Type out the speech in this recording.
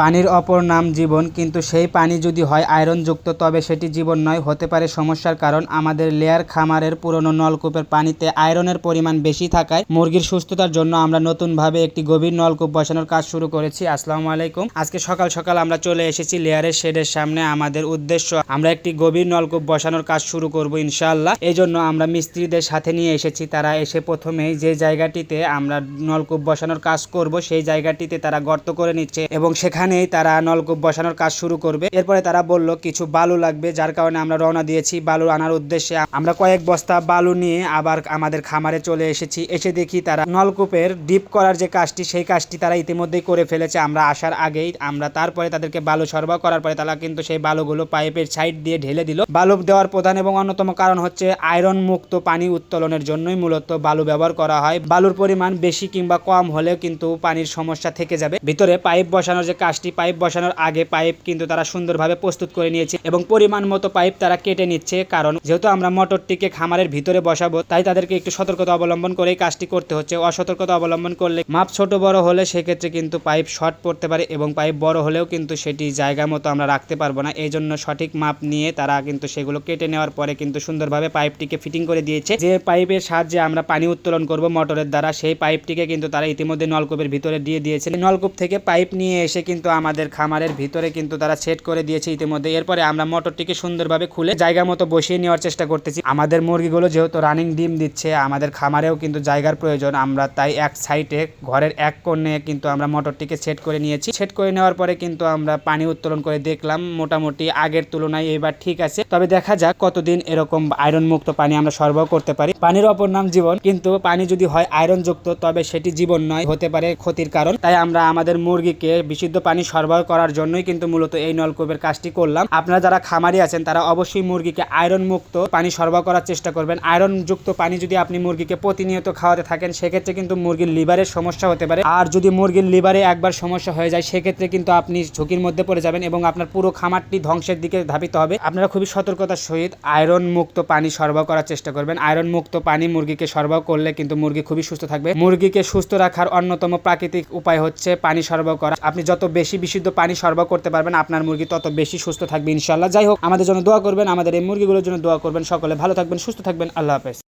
পানির অপর নাম জীবন, কিন্তু সেই পানি যদি হয় আয়রনযুক্ত, তবে সেটি জীবন নয়, হতে পারে সমস্যার কারণ। আমাদের লেয়ার খামারের পুরনো নলকূপের পানিতে আয়রনের পরিমাণ বেশি থাকায় মুরগির সুস্থতার জন্য আমরা নতুনভাবে একটি গভীর নলকূপ বসানোর কাজ শুরু করেছি। আসসালামু আলাইকুম। আজকে সকাল সকাল আমরা চলে এসেছি লেয়ারের শেডের সামনে। আমাদের উদ্দেশ্য, আমরা একটি গভীর নলকূপ বসানোর কাজ শুরু করব ইনশাআল্লাহ। এই জন্য আমরা মিস্ত্রিদের সাথে নিয়ে এসেছি। তারা এসে প্রথমেই যে জায়গাটিতে আমরা নলকূপ বসানোর কাজ করব, সেই জায়গাটিতে তারা গর্ত করে নিচ্ছে এবং সেখানেই তারা নলকূপ বসানোর কাজ শুরু করবে। এরপরে তারা বলল, কিছু বালু লাগবে, যার কারণে আমরা রওনা দিয়েছি। বালু আনার উদ্দেশ্যে আমরা কয়েক বস্তা বালু নিয়ে আবার আমাদের খামারে চলে এসেছি। এসে দেখি তারা নলকূপের ডিপ করার যে কাজটি, সেই কাজটি তারা ইতিমধ্যেই করে ফেলেছে। আমরা আসার আগেই আমরা তারপরে তাদেরকে বালু সরবরাহ করার পরে তারা কিন্তু সেই বালুগুলো পাইপের সাইড দিয়ে ঢেলে দিল। বালু দেওয়ার প্রধান এবং অন্যতম কারণ হচ্ছে আয়রন মুক্ত পানি উত্তোলনের জন্যই মূলত বালু ব্যবহার করা হয়। বালুর পরিমাণ বেশি কিংবা কম হলেও কিন্তু পানির সমস্যা থেকে যাবে। ভিতরে পাইপ বসানোর যে কাজটি পাইপ বসানোর আগে পাইপ কিন্তু তারা সুন্দরভাবে প্রস্তুত করে নিয়েছে এবং পরিমাণ মতো পাইপ তারা কেটে নিচ্ছে। কারণ যেহেতু আমরা মোটরটিকে খামারের ভিতরে বসাবো, তাই তাদেরকে একটু সতর্কতা অবলম্বন করে এই কাজটি করতে হচ্ছে। অসতর্কতা অবলম্বন করলে মাপ ছোট বড় হলে সেক্ষেত্রে কিন্তু পাইপ শর্ট পড়তে পারে এবং পাইপ বড় হলেও কিন্তু সেটি জায়গা মতো আমরা রাখতে পারব না। এই জন্য সঠিক মাপ নিয়ে তারা কিন্তু সেগুলো কেটে নেওয়ার পরে কিন্তু সুন্দরভাবে পাইপটিকে ফিটিং করে দিয়েছে। যে পাইপের সাহায্যে আমরা পানি উত্তোলন করব মোটরের দ্বারা, সেই পাইপটিকে কিন্তু তারা ইতিমধ্যে নলকূপের ভিতরে দিয়ে দিয়েছে। নলকূপ থেকে পাইপ নিয়ে এসে কিন্তু আমাদের খামারের ভিতরে কিন্তু তারা সেট করে দিয়েছে ইতিমধ্যে। এরপরে আমরা মোটরটিকে সুন্দরভাবে খুলে জায়গা মতো বসিয়ে নেওয়ার চেষ্টা করতেছি। আমাদের মুরগিগুলো যেহেতু রানিং ডিম দিচ্ছে, আমাদের খামারেও কিন্তু জায়গার প্রয়োজন। আমরা তাই এক সাইডে ঘরের এক কোণে কিন্তু আমরা মোটরটিকে সেট করে নিয়েছি। সেট করে নেওয়ার পরে কিন্তু আমরা পানি উত্তোলন করে দেখলাম, মোটামুটি আগের তুলনায় এবার ঠিক আছে। তবে দেখা যাক কতদিন এরকম আয়রন মুক্ত পানি আমরা সরবরাহ করতে পারি। পানির অপর নাম জীবন। কিন্তু পানি যদি হয় আয়রন যুক্ত তবে সেটি জীবন নয়, হতে পারে ক্ষতির কারণ। তাই আমরা আমাদের মুরগিকে বিশুদ্ধ পানি সরবরাহ করার জন্যই কিন্তু মূলত এই নলকূপের কাজটি করলাম। আপনারা যারা খামারি আছেন, তারা অবশ্যই মুরগিকে আয়রন মুক্ত পানি সরবরাহ করার চেষ্টা করবেন। আয়রন যুক্ত পানি যদি আপনি মুরগিকে প্রতিনিয়ত খাওয়াতে থাকেন, সেক্ষেত্রে কিন্তু মুরগির লিভারের সমস্যা হতে পারে। আর যদি মুরগির লিভারে একবার সমস্যা হয়ে যায়, সেক্ষেত্রে কিন্তু আপনি ঝুঁকির মধ্যে পড়ে যাবেন এবং আপনার পুরো খামারটি ধ্বংসের দিকে ধাবিত হবে। আপনারা খুবই সতর্কতার সহিত আয়রন মুক্ত পানি সরবরাহ করার চেষ্টা করবেন। আয়রন মুক্ত পানি মুরগিকে সরবরাহ করলে কিন্তু মুরগি খুবই সুস্থ থাকবে। মুরগিকে সুস্থ রাখার অন্যতম প্রাকৃতিক উপায় হচ্ছে পানি সরবরাহ করা। আপনি যত বেশি বিশুদ্ধ পানি সরবরাহ করতে পারবেন, আপনার মুরগি তত বেশি সুস্থ থাকবে ইনশাল্লাহ যাই হোক, আমাদের জন্য দোয়া করবেন, আমাদের এই মুরগিগুলোর জন্য দোয়া করবেন। সকলে ভালো থাকবেন, সুস্থ থাকবেন। আল্লাহ হাফেজ।